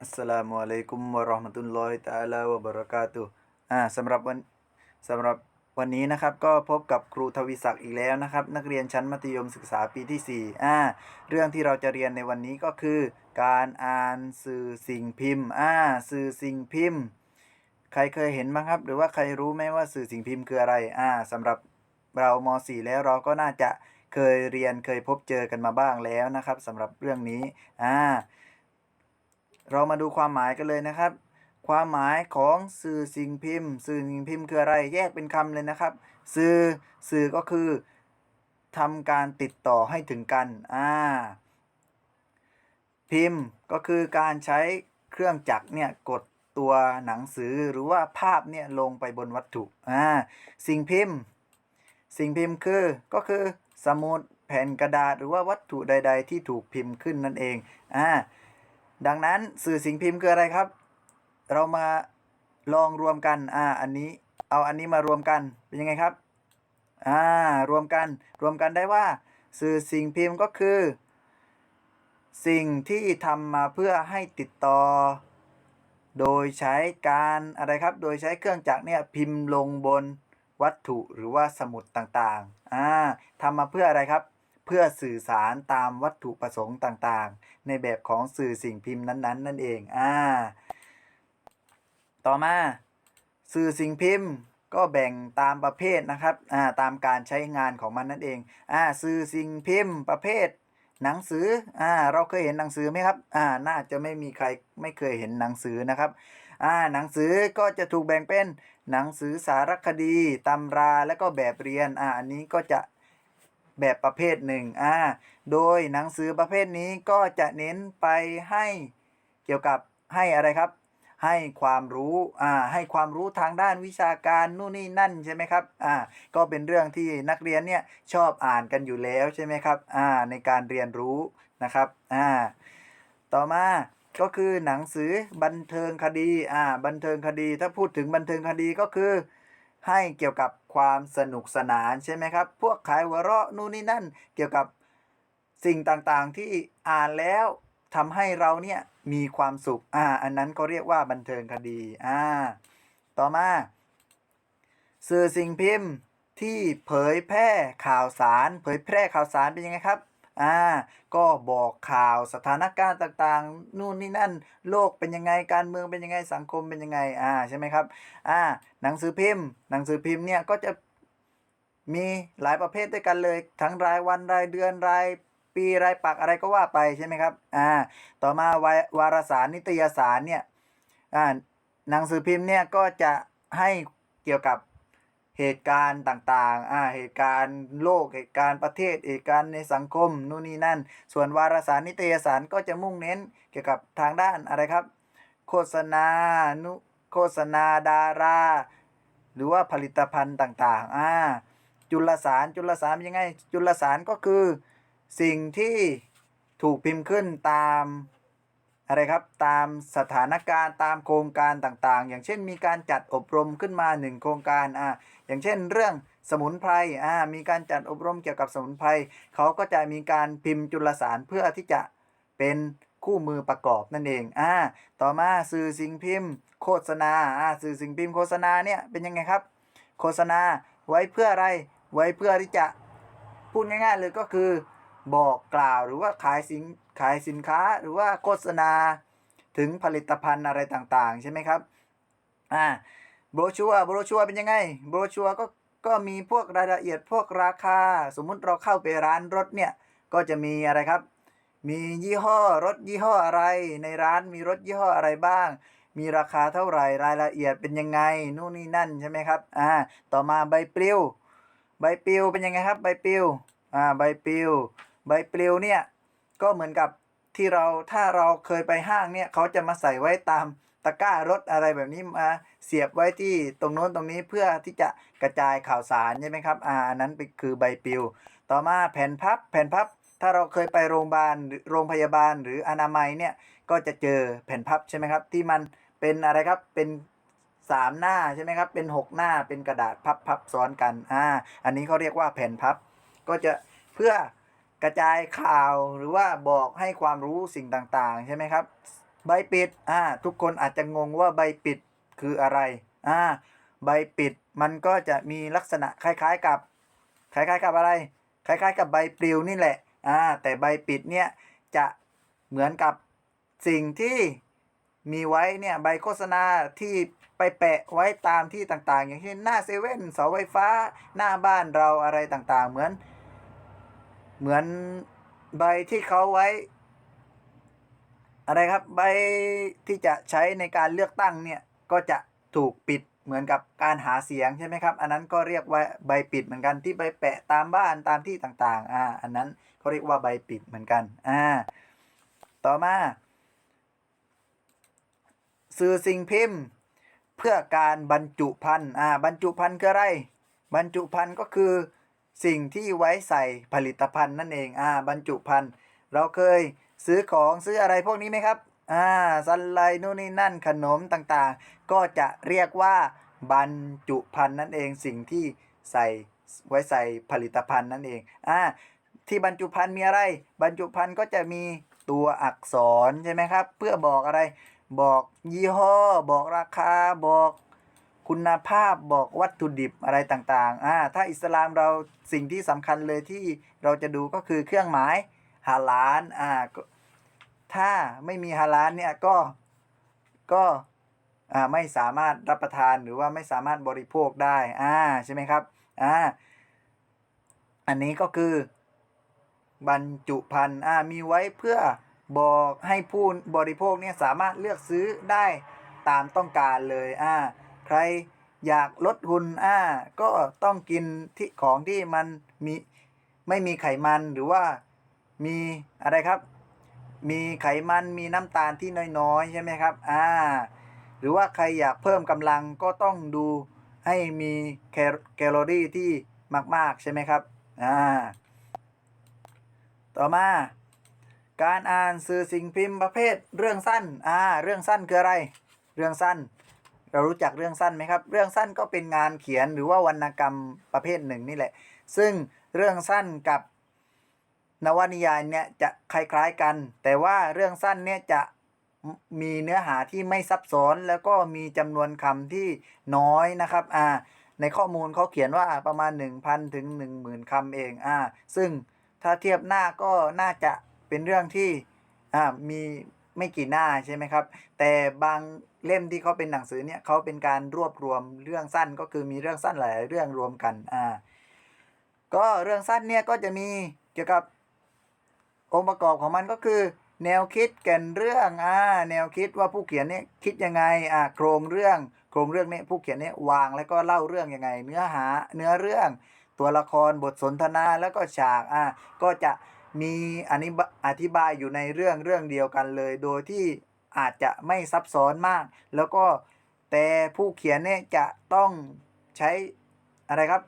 อัสสลามุอะลัยกุมวะราะห์มะตุลลอฮิตะอาลาวะบะเราะกาตุอ่าสำหรับวันสำหรับวันนี้นะครับก็พบกับครูทวีศักดิ์อีกแล้วนะครับ นักเรียนชั้นมัธยมศึกษาปีที่4อ่าเรื่องที่เราจะเรียนในวันนี้ก็คือ การอ่านสื่อสิ่งพิมพ์อ่าสื่อสิ่งพิมพ์ ใครเคยเห็นบ้างครับ หรือว่าใครรู้ไหมว่าสื่อสิ่งพิมพ์คืออะไรอ่าสำหรับเราม .4 แล้วเราก็น่าจะเคยเรียนเคยพบเจอกันมาบ้างแล้วนะครับสำหรับเรื่องนี้อ่า เรามาดูความหมายกันเลยนะครับ ความหมายของสื่อสิ่งพิมพ์ สื่อสิ่งพิมพ์คืออะไรแยกเป็นคำเลยนะครับ สื่อสื่อก็คือทำการติดต่อให้ถึงกันอ่าพิมพ์ก็คือการใช้เครื่องจักรเนี่ยกดตัวหนังสือหรือว่าภาพเนี่ยลงไปบนวัตถุอ่าสิ่งพิมพ์ สิ่งพิมพ์คือก็คือสมุดแผ่นกระดาษหรือว่าวัตถุใด ๆ ที่ถูกพิมพ์ขึ้นนั่นเองอ่า ดังนั้นสื่อสิ่งพิมพ์คืออะไรครับ เรามาลองรวมกัน อ่า อันนี้ เอาอันนี้มารวมกัน เป็นยังไงครับ อ่า รวมกัน รวมกันได้ว่า สื่อสิ่งพิมพ์ก็คือ สิ่งที่ทำมาเพื่อให้ติดต่อ โดยใช้การอะไรครับ โดยใช้เครื่องจักรเนี่ยพิมพ์ลงบนวัตถุหรือว่าสมุดต่างๆ อ่าทำมาเพื่ออะไรครับ เพื่อสื่อสารตามวัตถุประสงค์ต่างๆ ในแบบของสื่อสิ่งพิมพ์นั้นๆนั่นเองอ่าต่อมา สื่อสิ่งพิมพ์ก็แบ่งตามประเภทนะครับอ่าตามการใช้งานของมันนั่นเองอ่าสื่อสิ่งพิมพ์ประเภท หนังสืออ่าเราเคยเห็นหนังสือไหมครับอ่าน่าจะไม่มีใครไม่เคยเห็นหนังสือนะครับอ่าหนังสือก็จะถูกแบ่งเป็นหนังสือสารคดีตำราและก็แบบเรียนอ่าอันนี้ก็จะ แบบประเภทหนึ่งอ่าโดยหนังสือประเภทนี้ก็จะเน้นไปให้เกี่ยวกับให้อะไรครับ ให้ความรู้อ่าให้ความรู้ทางด้านวิชาการนู่นนี่นั่นใช่ไหมครับอ่าก็เป็นเรื่องที่นักเรียนเนี่ยชอบอ่านกันอยู่แล้วใช่ไหมครับอ่าในการเรียนรู้นะครับอ่าต่อมาก็คือหนังสือบันเทิงคดีอ่าบันเทิงคดี ถ้าพูดถึงบันเทิงคดีก็คือ ให้เกี่ยวกับความสนุกสนานใช่ไหมครับ พวกขายหัวเราะนู่นนี่นั่น เกี่ยวกับสิ่งต่างๆที่อ่านแล้วทำให้เราเนี่ยมีความสุข อ่า อันนั้นก็เรียกว่าบันเทิงคดี อ่า ต่อมา สื่อสิ่งพิมพ์ที่เผยแพร่ข่าวสาร เผยแพร่ข่าวสารเป็นยังไงครับ อ่าก็บอกข่าวสถานการณ์ต่างๆ นู่นนี่นั่น โลกเป็นยังไงการเมืองเป็นยังไงสังคมเป็นยังไงอ่าใช่ไหมครับอ่าหนังสือพิมพ์ หนังสือพิมพ์เนี่ยก็จะมีหลายประเภทด้วยกันเลย ทั้งรายวันรายเดือนรายปีรายปักอะไรก็ว่าไปใช่ไหมครับอ่าต่อมาวายวารสารนิตยสารเนี่ยอ่าหนังสือพิมพ์เนี่ยก็จะให้เกี่ยวกับ เหตุการณ์ต่างๆ อ่า เหตุการณ์โลก เหตุการณ์ประเทศ เหตุการณ์ในสังคม นู่นนี่นั่น ส่วนวารสารนิตยสารก็จะมุ่งเน้นเกี่ยวกับทางด้านอะไรครับ โฆษณา นุ โฆษณา ดารา หรือว่าผลิตภัณฑ์ต่างๆ อ่า จุลสาร จุลสารเป็นยังไง จุลสารก็คือสิ่งที่ถูกพิมพ์ขึ้นตาม อะไรครับตามสถานการณ์ตามโครงการต่างๆ อย่างเช่นมีการจัดอบรมขึ้นมาหนึ่งโครงการอ่าอย่างเช่นเรื่องสมุนไพรอ่ามีการจัดอบรมเกี่ยวกับสมุนไพรเขาก็จะมีการพิมพ์จุลสารเพื่อที่จะเป็นคู่มือประกอบนั่นเองอ่าต่อมาสื่อสิ่งพิมพ์ โฆษณาอ่าสื่อสิ่งพิมพ์โฆษณาเนี่ยเป็นยังไงครับ โฆษณาไว้เพื่ออะไร ไว้เพื่อที่จะพูดง่ายๆเลยก็คือ บอกกล่าวหรือว่าขายสิน ขายสินค้าหรือว่าโฆษณาถึงผลิตภัณฑ์อะไรต่างๆ ใช่ไหมครับอ่าโบรชัวโบรชัวเป็นยังไงโบรชัวก็ก็มีพวกรายละเอียดพวกราคา สมมุติเราเข้าไปร้านรถเนี่ย ก็จะมีอะไรครับ มียี่ห้อรถยี่ห้ออะไร ในร้านมีรถยี่ห้ออะไรบ้าง มีราคาเท่าไหร่รายละเอียดเป็นยังไงนู่นนี่นั่นใช่ไหมครับอ่าต่อมาใบปลิวใบปลิวเป็นยังไงครับ ใบปลิวอ่าใบปลิวใบปลิวเนี่ย ก็เหมือนกับที่เราถ้าเราเคยไปห้างเนี่ยเขาจะมาใส่ไว้ตามตะกร้ารถอะไรแบบนี้มาเสียบไว้ที่ตรงโน้นตรงนี้เพื่อที่จะกระจายข่าวสารใช่ไหมครับอ่านั้นคือใบปลิว ต่อมาแผ่นพับ แผ่นพับ ถ้าเราเคยไปโรงพยาบาลหรือโรงพยาบาลหรืออนามัยเนี่ยก็จะเจอแผ่นพับใช่ไหมครับ ที่มันเป็นอะไรครับเป็นสามหน้าใช่ไหมครับเป็นหกหน้าเป็นกระดาษพับพับซ้อนกันอ่าอันนี้เขาเรียกว่าแผ่นพับ ก็จะเพื่อ กระจายข่าวหรือว่าบอกให้ความรู้สิ่งต่างๆ ใช่ไหมครับ ใบปิดอ่าทุกคนอาจจะงงว่าใบปิดคืออะไรอ่าใบปิดมันก็จะมีลักษณะคล้ายๆกับคล้ายๆกับอะไร คล้ายๆ กับใบปลิวนี่แหละอ่าแต่ใบปิดเนี่ยจะเหมือนกับสิ่งที่มีไว้เนี่ยใบโฆษณาที่ไปแปะไว้ตามที่ต่างๆ อย่างเช่นหน้าเซเว่นเสาไฟฟ้าหน้าบ้านเราอะไรต่างๆ เหมือน เหมือนใบที่เขาไว้ อะไรครับใบที่จะใช้ในการเลือกตั้งเนี่ยก็จะถูกปิดเหมือนกับการหาเสียงใช่ไหมครับ อันนั้นก็เรียกว่าใบปิดเหมือนกันที่ใบแปะตามบ้านตามที่ต่างๆอ่าอันนั้นเขาเรียกว่าใบปิดเหมือนกันอ่าต่อมา สื่อสิ่งพิมพ์ เพื่อการบรรจุภัณฑ์อ่าบรรจุภัณฑ์คืออะไร บรรจุภัณฑ์ก็คือ สิ่งที่ไว้ใส่ผลิตภัณฑ์นั่นเองอ่าบรรจุภัณฑ์ เราเคยซื้อของซื้ออะไรพวกนี้ไหมครับอ่าสันไลนู่นนี่นั่นขนมต่างๆ ก็จะเรียกว่าบรรจุภัณฑ์นั่นเองสิ่งที่ใส่ไว้ใส่ผลิตภัณฑ์นั่นเองอ่าที่บรรจุภัณฑ์มีอะไร บรรจุภัณฑ์ก็จะมีตัวอักษรใช่ไหมครับ เพื่อบอกอะไร บอกยี่ห้อ บอกราคา บอก คุณภาพบอกวัตถุดิบอะไรต่างๆอ่าถ้าอิสลามเราสิ่งที่สำคัญเลยที่เราจะดูก็คือเครื่องหมายฮาลาลอ่าถ้าไม่มีฮาลาลเนี่ยก็ก็อ่าไม่สามารถรับประทานหรือว่าไม่สามารถบริโภคได้อ่าใช่ไหมครับอ่าอันนี้ก็คือบรรจุภัณฑ์อ่ามีไว้เพื่อบอกให้ผู้บริโภคเนี่ยสามารถเลือกซื้อได้ตามต้องการเลยอ่า ใครอยากลดหุ่นอ่าก็ต้องกินที่ของที่มันมีไม่มีไขมันหรือว่ามีอะไรครับ มีไขมันมีน้ำตาลที่น้อยๆ ใช่ไหมครับ อ่า หรือว่าใครอยากเพิ่มกำลังก็ต้องดูให้มีแคลแคลอรี่ที่มาก ๆ ใช่ไหมครับ อ่า ต่อมา การอ่านสื่อสิ่งพิมพ์ประเภทเรื่องสั้น อ่า เรื่องสั้นคืออะไร เรื่องสั้น เรารู้จักเรื่องสั้นไหมครับ เรื่องสั้นก็เป็นงานเขียนหรือว่าวรรณกรรมประเภทหนึ่งนี่แหละ ซึ่งเรื่องสั้นกับนวนิยายเนี่ยจะคล้ายๆกัน แต่ว่าเรื่องสั้นเนี่ยจะมีเนื้อหาที่ไม่ซับซ้อน แล้วก็มีจำนวนคำที่น้อยนะครับอ่าในข้อมูลเขาเขียนว่าประมาณ 1,000 ถึง 10,000คำเองอ่าซึ่งถ้าเทียบหน้าก็น่าจะเป็นเรื่องที่อ่ามี ไม่กี่หน้าใช่ไหมครับ แต่บางเล่มที่เขาเป็นหนังสือเนี่ยเขาเป็นการรวบรวมเรื่องสั้นก็คือมีเรื่องสั้นหลายเรื่องรวมกันอ่าก็เรื่องสั้นเนี่ยก็จะมีเกี่ยวกับองค์ประกอบของมันก็คือ แนวคิดแก่นเรื่องอ่าแนวคิดว่าผู้เขียนเนี่ยคิดยังไงอ่าโครงเรื่องโครงเรื่องเนี่ยผู้เขียนเนี่ยวางแล้วก็เล่าเรื่องยังไง เนื้อหาเนื้อเรื่องตัวละครบทสนทนาแล้วก็ฉากอ่าก็จะ มีอันนี้อธิบายอยู่ในเรื่องเรื่องเดียวกันเลย โดยที่อาจจะไม่ซับซ้อนมาก แล้วก็แต่ผู้เขียนเนี่ยจะต้องใช้อะไรครับ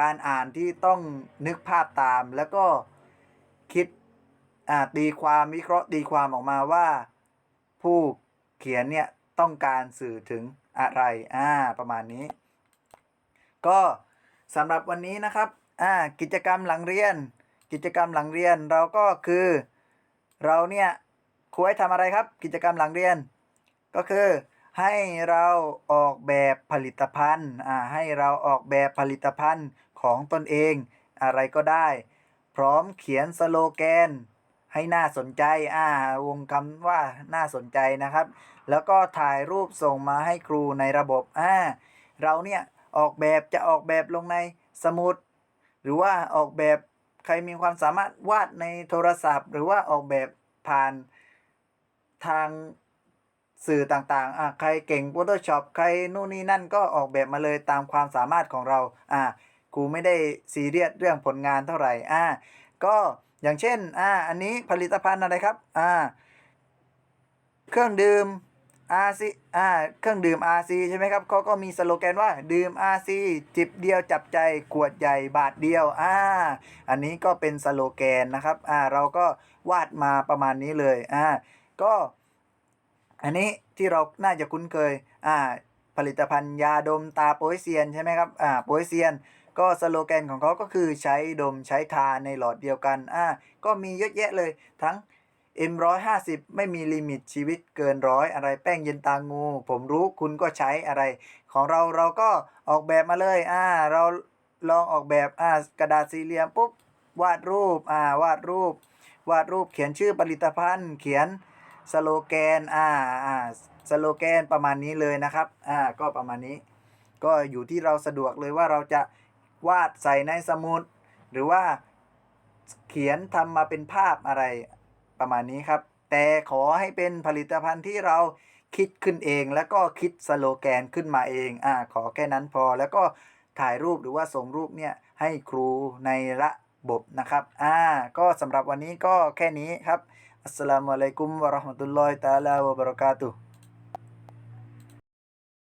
การอ่านที่ต้องนึกภาพตาม แล้วก็คิดอ่าตีความวิเคราะห์ตีความออกมาว่า ผู้เขียนเนี่ยต้องการสื่อถึงอะไรอ่าประมาณนี้ ก็สำหรับวันนี้นะครับอ่ากิจกรรมหลังเรียน กิจกรรมหลังเรียนเราก็คือ เราเนี่ยครูให้ทำอะไรครับ กิจกรรมหลังเรียน ก็คือให้เราออกแบบผลิตภัณฑ์อ่าให้เราออกแบบผลิตภัณฑ์ของตนเองอะไรก็ได้ พร้อมเขียนสโลแกน ให้น่าสนใจอ่าวงคำว่าน่าสนใจนะครับ แล้วก็ถ่ายรูปส่งมาให้ครูในระบบอ่าเราเนี่ยออกแบบจะออกแบบลงในสมุด หรือว่าออกแบบ ใครมีความสามารถวาดในโทรศัพท์ หรือว่าออกแบบผ่านทางสื่อต่างๆอ่าใครเก่ง Photoshop ใครนู่นนี่นั่นก็ออกแบบมาเลยตามความสามารถของเราอ่าครูไม่ได้ซีเรียสเรื่องผลงานเท่าไหร่อ่าก็อย่างเช่นอ่าอันนี้ผลิตภัณฑ์อะไรครับอ่าเครื่องดื่ม RC อ่าเครื่องดื่ม RC ใช่ไหมครับเขาก็มีสโลแกนว่าดื่ม RC จิบเดียวจับใจขวดใหญ่บาทเดียวอ่าอันนี้ก็เป็นสโลแกนนะครับอ่าเราก็วาดมาประมาณนี้เลยอ่าก็ อันนี้ที่เราน่าจะคุ้นเคยอ่าผลิตภัณฑ์ยาดมตาโปยเซียนใช่ไหมครับอ่าโปยเซียน ก็สโลแกนของเขาก็คือใช้ดมใช้ทาในหลอดเดียวกันอ่าก็มีเยอะแยะเลยทั้ง M150 ไม่มีลิมิตชีวิตเกินร้อยอะไรแป้งเย็นตางู ผมรู้คุณก็ใช้อะไร ของเราเราก็ออกแบบมาเลยอ่าเราลองออกแบบอ่ากระดาษสี่เหลี่ยมปุ๊บวาดรูปอ่าวาดรูป วาดรูปเขียนชื่อผลิตภัณฑ์ เขียนสโลแกนอ่าอ่าสโลแกนประมาณนี้เลยนะครับอ่าก็ประมาณนี้ ก็อยู่ที่เราสะดวกเลยว่าเราจะวาดใส่ในสมุด หรือว่าเขียนทำมาเป็นภาพอะไร ประมาณนี้ครับ แต่ขอให้เป็นผลิตภัณฑ์ที่เราคิดขึ้นเอง แล้วก็คิดสโลแกนขึ้นมาเองอ่าขอแค่นั้นพอแล้วก็ถ่ายรูปหรือว่าส่งรูปเนี่ยให้ครูในระบบนะครับ อ่า ก็สำหรับวันนี้ก็แค่นี้ครับ อัสสลามุอะลัยกุมวะราะห์มะตุลลอฮิตะอาลาวะบะเราะกาตุฮ์